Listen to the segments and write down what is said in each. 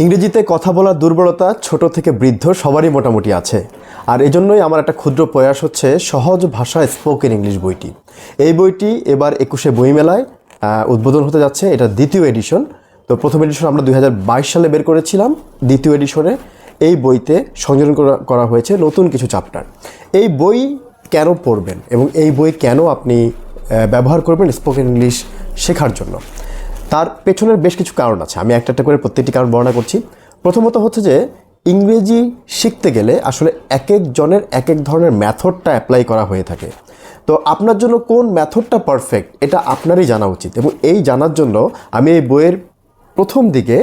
ইংরেজিতে কথা বলার দুর্বলতা ছোট থেকে বৃদ্ধ সবারই মোটামুটি আছে। আর এজন্যই আমার একটা ক্ষুদ্র প্রয়াস হচ্ছে সহজ ভাষা স্পোকেন ইংলিশ বইটি। এই বইটি এবার একুশে বইমেলায় উদ্বোধন হতে যাচ্ছে। এটা দ্বিতীয় এডিশন তো প্রথম এডিশন আমরা দু হাজার বাইশ সালে বের করেছিলাম, দ্বিতীয় এডিশনে এই বইতে সংযোজন করা করা হয়েছে নতুন কিছু চ্যাপ্টার এই বই কেন পড়বেন এবং এই বই কেন আপনি ব্যবহার করবেন স্পোকেন ইংলিশ শেখার জন্য? তার পেছনের বেশ কিছু কারণ আছে। আমি একটা একটা করে প্রত্যেকটি কারণ বর্ণনা করছি। প্রথমত হচ্ছে যে, ইংরেজি শিখতে গেলে আসলে এক একজনের এক এক ধরনের ম্যাথডটা অ্যাপ্লাই করা হয়ে থাকে। তো আপনার জন্য কোন ম্যাথডটা পারফেক্ট, এটা আপনারই জানা উচিত এবং এই জানার জন্য আমি এই বইয়ের প্রথম দিকে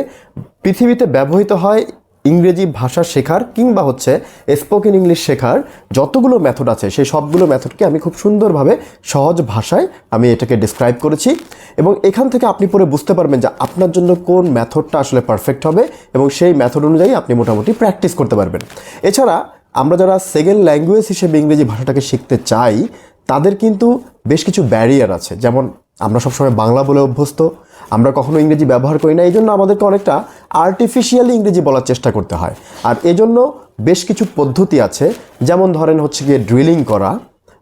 পৃথিবীতে ব্যবহৃত হয় ইংরেজি ভাষা শেখার কিংবা হচ্ছে স্পোকেন ইংলিশ শেখার যতগুলো মেথড আছে, সেই সবগুলো মেথডকে আমি খুব সুন্দরভাবে সহজ ভাষায় আমি এটাকে ডিসক্রাইব করেছি। এবং এখান থেকে আপনি পরে বুঝতে পারবেন যে আপনার জন্য কোন মেথডটা আসলে পারফেক্ট হবে এবং সেই মেথড অনুযায়ী আপনি মোটামুটি প্র্যাকটিস করতে পারবেন। এছাড়া আমরা যারা সেকেন্ড ল্যাঙ্গুয়েজ হিসেবে ইংরেজি ভাষাটাকে শিখতে চাই, তাদের কিন্তু বেশ কিছু ব্যারিয়ার আছে। যেমন আমরা সবসময় বাংলা বলে অভ্যস্ত, আমরা কখনো ইংরেজি ব্যবহার করি না এই জন্য আমাদেরকে অনেকটা আর্টিফিশিয়ালি ইংরেজি বলার চেষ্টা করতে হয়। আর এজন্য বেশ কিছু পদ্ধতি আছে। যেমন ধরেন হচ্ছে গিয়ে ড্রিলিং করা,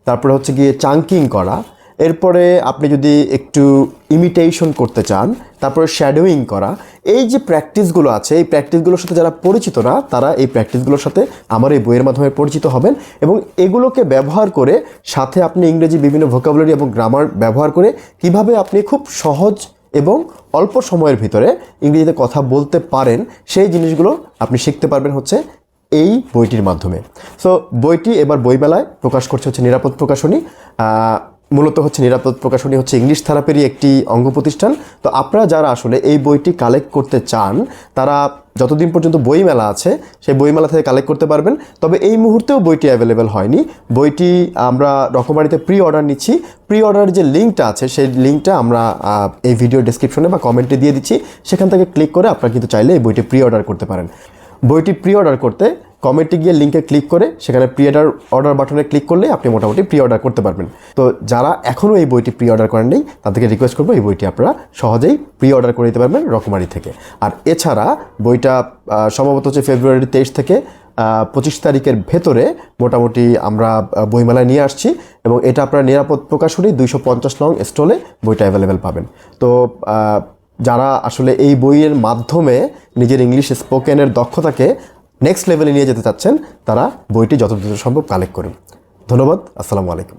তারপরে হচ্ছে গিয়ে চাঙ্কিং করা, এরপরে আপনি যদি একটু ইমিটেশন করতে চান, তারপরে শ্যাডোয়িং করা। এই যে প্র্যাকটিসগুলো আছে, এই প্র্যাকটিসগুলোর সাথে যারা পরিচিত না, তারা এই প্র্যাকটিসগুলোর সাথে আমার এই বইয়ের মাধ্যমে পরিচিত হবেন এবং এগুলোকে ব্যবহার করে সাথে আপনি ইংরেজি বিভিন্ন ভোকাবুলারি এবং গ্রামার ব্যবহার করে কীভাবে আপনি খুব সহজ এবং অল্প সময়ের ভিতরে ইংরেজিতে কথা বলতে পারেন, সেই জিনিসগুলো আপনি শিখতে পারবেন হচ্ছে এই বইটির মাধ্যমে। সো বইটি এবার বইমেলায় প্রকাশ করছে হচ্ছে নিরাপদ প্রকাশনী মূলত হচ্ছে নিরাপদ প্রকাশনী হচ্ছে ইংলিশ থেরাপিরই একটি অঙ্গ প্রতিষ্ঠান তো আপনারা যারা আসলে এই বইটি কালেক্ট করতে চান, তারা যতদিন পর্যন্ত বইমেলা আছে, সেই বইমেলা থেকে কালেক্ট করতে পারবেন। তবে এই মুহূর্তেও বইটি অ্যাভেলেবেল হয়নি। বইটি আমরা রকমারিতে প্রি অর্ডার নিচ্ছি। প্রি অর্ডার যে লিঙ্কটা আছে, সেই লিঙ্কটা আমরা এই ভিডিও ডেসক্রিপশনে বা কমেন্টে দিয়ে দিচ্ছি। সেখান থেকে ক্লিক করে আপনারা কিন্তু চাইলে এই বইটি প্রি অর্ডার করতে পারেন। বইটি প্রি অর্ডার করতে কমেন্টে গিয়ে লিঙ্কে ক্লিক করে সেখানে প্রি অর্ডার অর্ডার বাটনে ক্লিক করলে আপনি মোটামুটি প্রি অর্ডার করতে পারবেন। তো যারা এখনও এই বইটি প্রি অর্ডার করেন নেই, তাদেরকে রিকোয়েস্ট করব এই বইটি আপনারা সহজেই প্রি অর্ডার করে দিতে পারবেন রকমারি থেকে। আর এছাড়া বইটা সম্ভবত হচ্ছে ফেব্রুয়ারি তেইশ থেকে পঁচিশ তারিখের ভেতরে মোটামুটি আমরা বইমেলায় নিয়ে আসছি এবং এটা আপনারা নিরাপদ প্রকাশনী দুইশো পঞ্চাশ নং স্টলে বইটা অ্যাভেলেবেল পাবেন। তো যারা আসলে এই বইয়ের মাধ্যমে নিজের ইংলিশ স্পোকেনের দক্ষতাকে নেক্সট লেভেলে নিয়ে যেতে চাচ্ছেন, তারা বইটি যত দ্রুত সম্ভব কালেক্ট করুন। ধন্যবাদ, আসসালামু আলাইকুম।